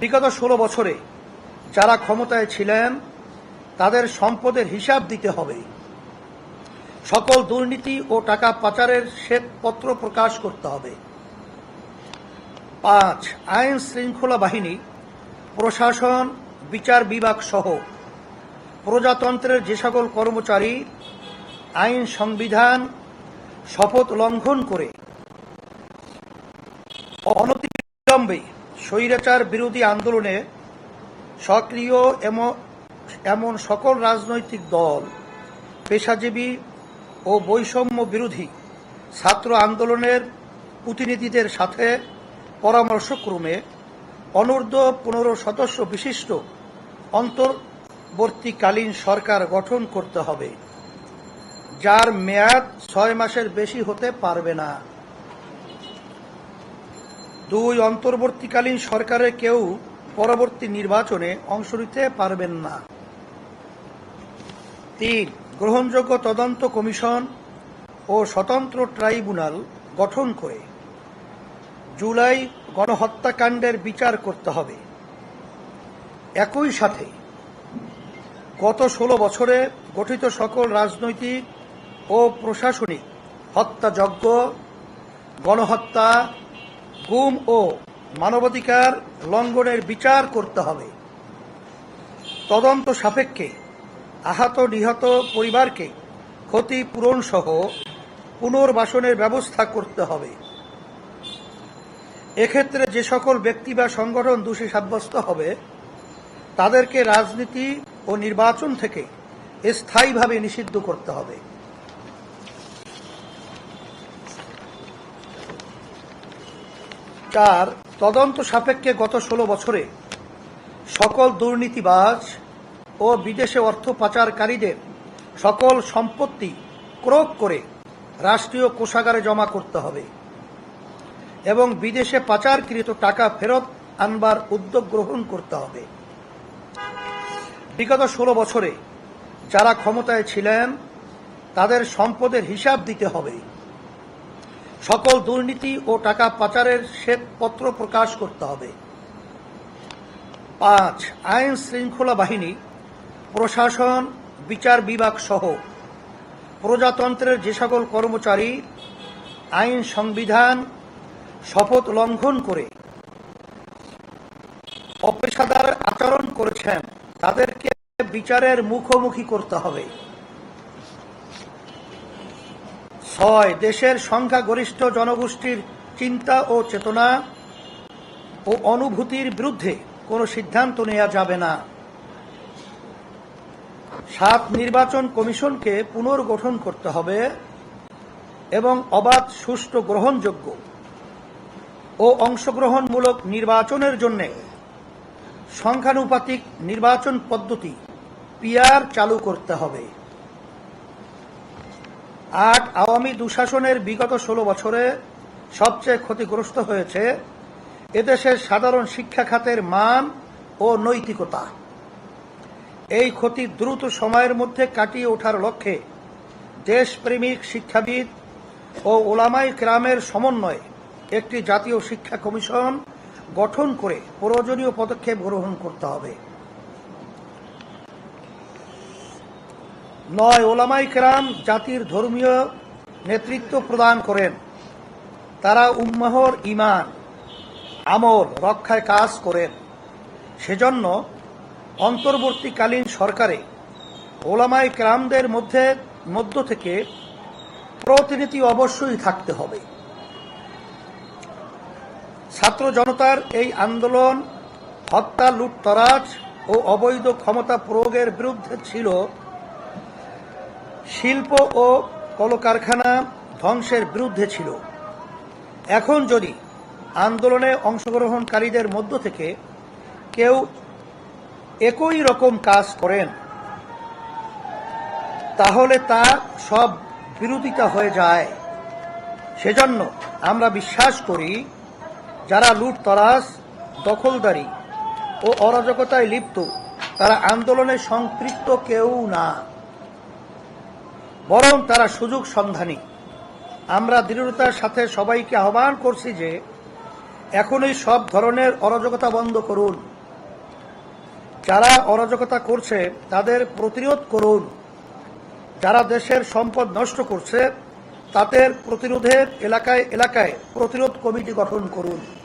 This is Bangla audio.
বিগত ষোলো বছরে যারা ক্ষমতায় ছিলেন, তাদের সম্পদের হিসাব দিতে হবে। সকল দুর্নীতি ও টাকা পাচারের শ্বেতপত্র প্রকাশ করতে হবে। পাঁচ, আইন শৃঙ্খলা বাহিনী, প্রশাসন, বিচার বিভাগ সহ প্রজাতন্ত্রের যে সকল কর্মচারী আইন সংবিধান শপথ লঙ্ঘন করে অনতিবিলম্বে স্বৈরাচার বিরোধী আন্দোলনে সক্রিয় এম- এমন সকল রাজনৈতিক দল, পেশাজীবী ও বৈষম্য বিরোধী ছাত্র আন্দোলনের প্রতিনিধিদের সাথে পরামর্শক্রমে অনূর্ধ্ব পনেরো সদস্য বিশিষ্ট অন্তর্বর্তীকালীন সরকার গঠন করতে হবে, যার মেয়াদ ছয় মাসের বেশি হতে পারবে না। দুই অন্তর্বর্তীকালীন সরকারে কেউ পরবর্তী নির্বাচনে অংশ নিতে পারবেন না। তিন, গ্রহণযোগ্য তদন্ত কমিশন ও স্বতন্ত্র ট্রাইব্যুনাল গঠন করে। জুলাই গণহত্যাকাণ্ডের বিচার করতে হবে। একই সাথে গত ষোলো বছরে গঠিত সকল রাজনৈতিক ও প্রশাসনিক হত্যাযজ্ঞ, গণহত্যা গুম ও মানবাধিকার লঙ্ঘনের বিচার করতে হবে। তদন্ত সাপেক্ষে আহত নিহত পরিবারকে ক্ষতিপূরণ সহ পুনর্বাসনের ব্যবস্থা করতে হবে। এক্ষেত্রে যে সকল ব্যক্তি বা সংগঠন দোষী সাব্যস্ত হবে, তাদেরকে রাজনীতি ও নির্বাচন থেকে স্থায়ীভাবে নিষিদ্ধ করতে হবে। চার তদন্ত সাপেক্ষে গত ষোলো বছরে সকল দুর্নীতিবাজ ও বিদেশে অর্থ পাচারকারীদের সকল সম্পত্তি ক্রোক করে রাষ্ট্রীয় কোষাগারে জমা করতে হবে এবং বিদেশে পাচারকৃত টাকা ফেরত আনবার উদ্যোগ গ্রহণ করতে হবে। বিগত ষোলো বছরে যারা ক্ষমতায় ছিলেন, তাদের সম্পদের হিসাব দিতে হবে। সকল দুর্নীতি ও টাকা পাচারের শ্বেতপত্র প্রকাশ করতে হবে। পাঁচ, আইন শৃঙ্খলা বাহিনী, প্রশাসন, বিচার বিভাগ সহ প্রজাতন্ত্রের যে সকল কর্মচারী আইন সংবিধান শপথ লঙ্ঘন করে অপেশাদার আচরণ করেছেন, তাদেরকে বিচারের মুখোমুখি করতে হবে। ছয়, দেশের সংখ্যাগরিষ্ঠ জনগোষ্ঠীর চিন্তা ও চেতনা ও অনুভূতির বিরুদ্ধে কোনো সিদ্ধান্ত নেওয়া যাবে না। সাত, নির্বাচন কমিশনকে পুনর্গঠন করতে হবে এবং অবাধ সুষ্ঠু গ্রহণযোগ্য ও অংশগ্রহণমূলক নির্বাচনের জন্য সংখ্যানুপাতিক নির্বাচন পদ্ধতি পিআর চালু করতে হবে। আট আওয়ামী দুঃশাসনের বিগত ষোলো বছরে সবচেয়ে ক্ষতিগ্রস্ত হয়েছে এদেশের সাধারণ শিক্ষা খাতের মান ও নৈতিকতা। এই ক্ষতি দ্রুত সময়ের মধ্যে কাটিয়ে ওঠার লক্ষ্যে দেশপ্রেমিক শিক্ষাবিদ ও ওলামাই ক্রামের সমন্বয়ে একটি জাতীয় শিক্ষা কমিশন গঠন করে প্রয়োজনীয় পদক্ষেপ গ্রহণ করতে হবে। নয় ওলামাই কেরাম জাতির ধর্মীয় নেতৃত্ব প্রদান করেন। তারা উম্মাহর ইমান আমল, রক্ষায় কাজ করেন। সেজন্য অন্তর্বর্তীকালীন সরকারে ওলামাই কেরামদের মধ্যে, মধ্য থেকে প্রতিনিধি অবশ্যই থাকতে হবে। ছাত্র জনতার এই আন্দোলন, হত্যা, লুটতরাজ ও অবৈধ ক্ষমতা প্রয়োগের বিরুদ্ধে ছিল শিল্প ও কলকারখানা ধ্বংসের বিরুদ্ধে ছিল। এখন যদি আন্দোলনে অংশগ্রহণকারীদের মধ্য থেকে কেউ একই রকম কাজ করেন, তাহলে তা সব বিরোধিতা হয়ে যায়। সেজন্য আমরা বিশ্বাস করি, যারা লুটতরাজ, দখলদারি ও অরাজকতায় লিপ্ত, তারা আন্দোলনে সম্পৃক্ত কেউ না। বরং তারা সুযোগ সন্ধানী। আমরা দৃঢ়তার সাথে সবাইকে আহ্বান করছি যে, এখনই সব ধরনের অরাজকতা বন্ধ করুন। যারা অরাজকতা করছে, তাদের প্রতিরোধ করুন। যারা দেশের সম্পদ নষ্ট করছে, তাদের প্রতিরোধের এলাকায় এলাকায় প্রতিরোধ কমিটি গঠন করুন।